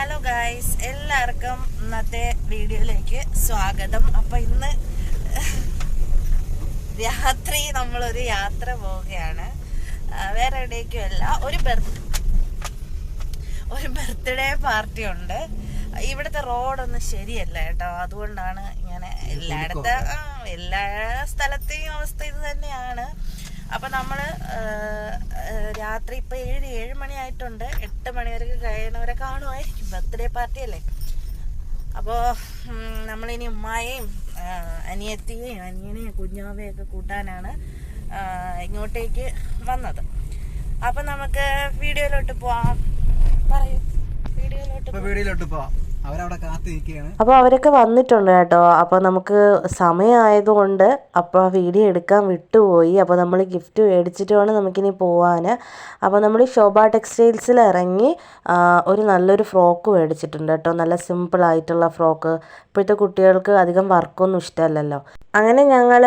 Hello guys എല്ലാവർക്കും ഇന്നത്തെ വീഡിയോയിലേക്ക് സ്വാഗതം. അപ്പൊ ഇന്ന് രാത്രി നമ്മളൊരു യാത്ര പോവുകയാണ്. വേറെ എവിടേക്കും അല്ല ഒരു ബർത്ത് ഒരു ബർത്ത്ഡേ പാർട്ടി ഉണ്ട്. ഇവിടുത്തെ റോഡൊന്നും ശരിയല്ല കേട്ടോ. അതുകൊണ്ടാണ് ഇങ്ങനെ എല്ലായിടത്ത് എല്ലാ സ്ഥലത്തെയും അവസ്ഥ ഇത് തന്നെയാണ്. അപ്പൊ നമ്മൾ ആ, ആ, രാത്രി ഇപ്പൊ ഏഴ് ഏഴ് മണിയായിട്ടുണ്ട്. എട്ട് മണി വരെ കഴിയണവരെ കാണുമായിരിക്കും ബർത്ത്ഡേ പാർട്ടി അല്ലേ അപ്പോ നമ്മളിനി ഉമ്മായെയും അനിയത്തിയെയും അനിയനെയും കുഞ്ഞാവയും ഒക്കെ കൂട്ടാനാണ് ഇങ്ങോട്ടേക്ക് വന്നത്. അപ്പൊ നമുക്ക് വീഡിയോയിലോട്ട് പോവാം. പറയൂ. വീഡിയോയിലോട്ട് വീഡിയോയിലോട്ട് പോവാം. അപ്പോൾ അവരൊക്കെ വന്നിട്ടുണ്ട് കേട്ടോ. അപ്പോൾ നമുക്ക് സമയമായതുകൊണ്ട് അപ്പോൾ വീഡിയോ എടുക്കാൻ വിട്ടുപോയി. അപ്പോൾ നമ്മൾ ഗിഫ്റ്റ് മേടിച്ചിട്ട് വേണം നമുക്കിനി പോവാൻ അപ്പോൾ നമ്മൾ ശോഭ ടെക്സ്റ്റൈൽസിൽ ഇറങ്ങി ഒരു നല്ലൊരു ഫ്രോക്ക് മേടിച്ചിട്ടുണ്ട് കേട്ടോ. നല്ല സിമ്പിൾ ആയിട്ടുള്ള ഫ്രോക്ക്. ഇപ്പോഴത്തെ കുട്ടികൾക്ക് അധികം വർക്കൊന്നും ഇഷ്ടമല്ലല്ലോ. അങ്ങനെ ഞങ്ങൾ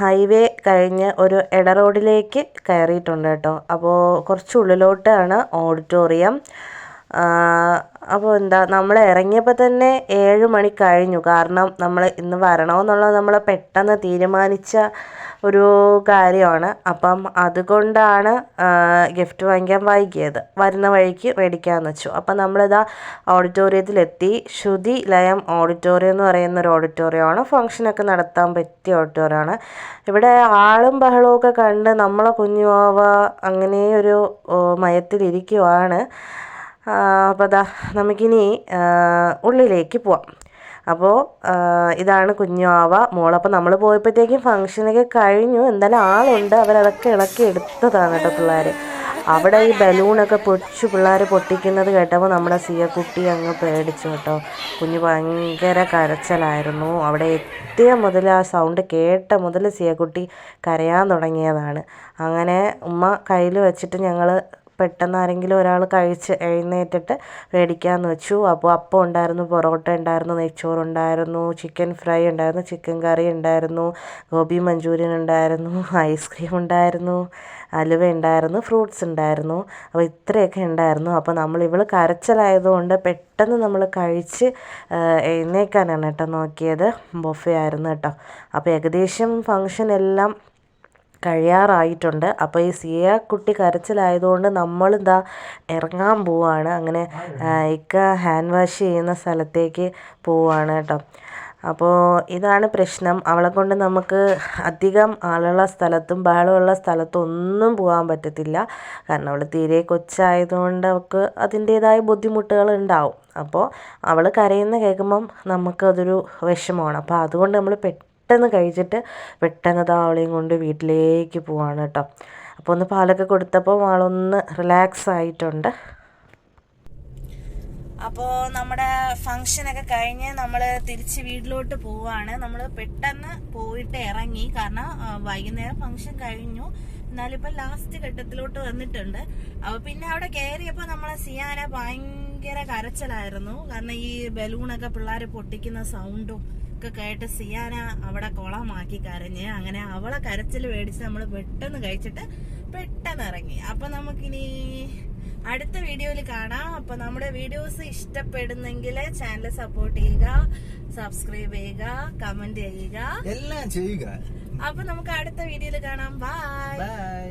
ഹൈവേ കഴിഞ്ഞ് ഒരു ഇട റോഡിലേക്ക് കയറിയിട്ടുണ്ട് കേട്ടോ. അപ്പോൾ കുറച്ച് ഉള്ളിലോട്ടാണ് ഓഡിറ്റോറിയം അപ്പോൾ എന്താ നമ്മൾ ഇറങ്ങിയപ്പോൾ തന്നെ ഏഴ് മണി കഴിഞ്ഞു. കാരണം നമ്മൾ ഇന്ന് വരണമെന്നുള്ളത് നമ്മൾ പെട്ടെന്ന് തീരുമാനിച്ച ഒരു കാര്യമാണ്. അപ്പം അതുകൊണ്ടാണ് ഗിഫ്റ്റ് വാങ്ങിക്കാൻ വൈകിയത്. വരുന്ന വഴിക്ക് മേടിക്കാമെന്ന് വെച്ചു. അപ്പം നമ്മളിതാ ഓഡിറ്റോറിയത്തിലെത്തി. ശ്രുതി ലയം ഓഡിറ്റോറിയം എന്ന് പറയുന്ന ഒരു ഓഡിറ്റോറിയമാണ്. ഫംഗ്ഷനൊക്കെ നടത്താൻ പറ്റിയ ഓഡിറ്റോറിയമാണ്. ഇവിടെ ആളും ബഹളവും ഒക്കെ കണ്ട് നമ്മളെ കുഞ്ഞുവാവ അങ്ങനെ ഒരു മയത്തിലിരിക്കുവാണ്. അപ്പോൾ ദാ നമുക്കിനി ഉള്ളിലേക്ക് പോവാം. അപ്പോൾ ഇതാണ് കുഞ്ഞുവാവ മോളപ്പോൾ നമ്മൾ പോയപ്പോഴത്തേക്കും ഫംഗ്ഷനൊക്കെ കഴിഞ്ഞു. എന്തായാലും ആളുണ്ട്. അവരതൊക്കെ ഇളക്കി എടുത്തതാണ് കേട്ടോ പിള്ളേർ അവിടെ ഈ ബലൂണൊക്കെ പൊടിച്ചു പിള്ളേർ പൊട്ടിക്കുന്നത് കേട്ടപ്പോൾ നമ്മുടെ സിയക്കുട്ടി അങ്ങ് പേടിച്ചു കേട്ടോ. കുഞ്ഞ് ഭയങ്കര കരച്ചിലായിരുന്നു. അവിടെ എത്തിയ മുതൽ ആ സൗണ്ട് കേട്ട മുതൽ സിയക്കുട്ടി കരയാൻ തുടങ്ങിയതാണ്. അങ്ങനെ ഉമ്മ കയ്യിൽ വെച്ചിട്ട് ഞങ്ങൾ പെട്ടെന്ന് ആരെങ്കിലും ഒരാൾ കഴിച്ച് എഴുന്നേറ്റിട്ട് മേടിക്കാമെന്ന് വെച്ചു. അപ്പോൾ അപ്പം ഉണ്ടായിരുന്നു പൊറോട്ട ഉണ്ടായിരുന്നു നെയ്ച്ചോറുണ്ടായിരുന്നു ചിക്കൻ ഫ്രൈ ഉണ്ടായിരുന്നു ചിക്കൻ കറി ഉണ്ടായിരുന്നു ഗോബി മഞ്ചൂരിയൻ ഉണ്ടായിരുന്നു ഐസ്ക്രീം ഉണ്ടായിരുന്നു അലുവ ഉണ്ടായിരുന്നു ഫ്രൂട്ട്സ് ഉണ്ടായിരുന്നു. അപ്പോൾ ഇത്രയൊക്കെ ഉണ്ടായിരുന്നു. അപ്പോൾ നമ്മൾ ഇവൾ കരച്ചിലായതുകൊണ്ട് പെട്ടെന്ന് നമ്മൾ കഴിച്ച് എഴുന്നേക്കാനാണ് കേട്ടോ നോക്കിയത്. ബൊഫേ ആയിരുന്നു കേട്ടോ. അപ്പോൾ ഏകദേശം ഫങ്ഷൻ എല്ലാം കഴിയാറായിട്ടുണ്ട്. അപ്പോൾ ഈ സിയ കുട്ടി കരച്ചിലായതുകൊണ്ട് നമ്മളിതാ ഇറങ്ങാൻ പോവാണ്. അങ്ങനെ ഇക്ക ഹാൻഡ് വാഷ് ചെയ്യുന്ന സ്ഥലത്തേക്ക് പോവാണ് കേട്ടോ. അപ്പോൾ ഇതാണ് പ്രശ്നം. അവളെ കൊണ്ട് നമുക്ക് അധികം ആളുള്ള സ്ഥലത്തും ബഹളമുള്ള സ്ഥലത്തും ഒന്നും പോകാൻ പറ്റത്തില്ല. കാരണം അവൾ തീരെ കൊച്ചായതുകൊണ്ട് അവൾക്ക് അതിന്റേതായ ബുദ്ധിമുട്ടുകൾ ഉണ്ടാവും. അപ്പോൾ അവൾ കരയുന്ന കേൾക്കുമ്പം നമുക്കതൊരു വിഷമമാണ്. അപ്പോൾ അതുകൊണ്ട് നമ്മൾ പെട്ടെന്ന് കഴിച്ചിട്ട് പെട്ടെന്ന് ദാ കൊണ്ട് വീട്ടിലേക്ക് പോവാണ് കേട്ടോ. അപ്പോൾ ഒന്ന് പാലൊക്കെ കൊടുത്തപ്പോൾ ആളൊന്ന് റിലാക്സ് ആയിട്ടുണ്ട്. അപ്പോൾ നമ്മുടെ ഫങ്ഷനൊക്കെ കഴിഞ്ഞ് നമ്മൾ തിരിച്ച് വീട്ടിലോട്ട് പോവാണ്. നമ്മൾ പെട്ടെന്ന് പോയിട്ട് ഇറങ്ങി. കാരണം വൈകുന്നേരം ഫങ്ഷൻ കഴിഞ്ഞു. എന്നാലിപ്പോൾ ലാസ്റ്റ് ഘട്ടത്തിലോട്ട് വന്നിട്ടുണ്ട്. അപ്പോൾ പിന്നെ അവിടെ കയറിയപ്പോൾ നമ്മളെ സിയാന ഭയങ്കര കരച്ചിലായിരുന്നു. കാരണം ഈ ബലൂണൊക്കെ പിള്ളേർ പൊട്ടിക്കുന്ന സൗണ്ടും ഒക്കെ കേട്ട് സിയാന അവിടെ കുളമാക്കി കരഞ്ഞ് അങ്ങനെ അവളെ കരച്ചിൽ മേടിച്ച് നമ്മൾ പെട്ടെന്ന് കഴിച്ചിട്ട് പെട്ടെന്ന് ഇറങ്ങി. അപ്പൊ നമുക്കിനി അടുത്ത വീഡിയോയിൽ കാണാം. അപ്പൊ നമ്മുടെ വീഡിയോസ് ഇഷ്ടപ്പെടുന്നെങ്കിൽ ചാനൽ സപ്പോർട്ട് ചെയ്യുക സബ്സ്ക്രൈബ് ചെയ്യുക കമന്റ് ചെയ്യുക. എല്ലാം ചെയ്യുക. അപ്പൊ നമുക്ക് അടുത്ത വീഡിയോയിൽ കാണാം. Bye bye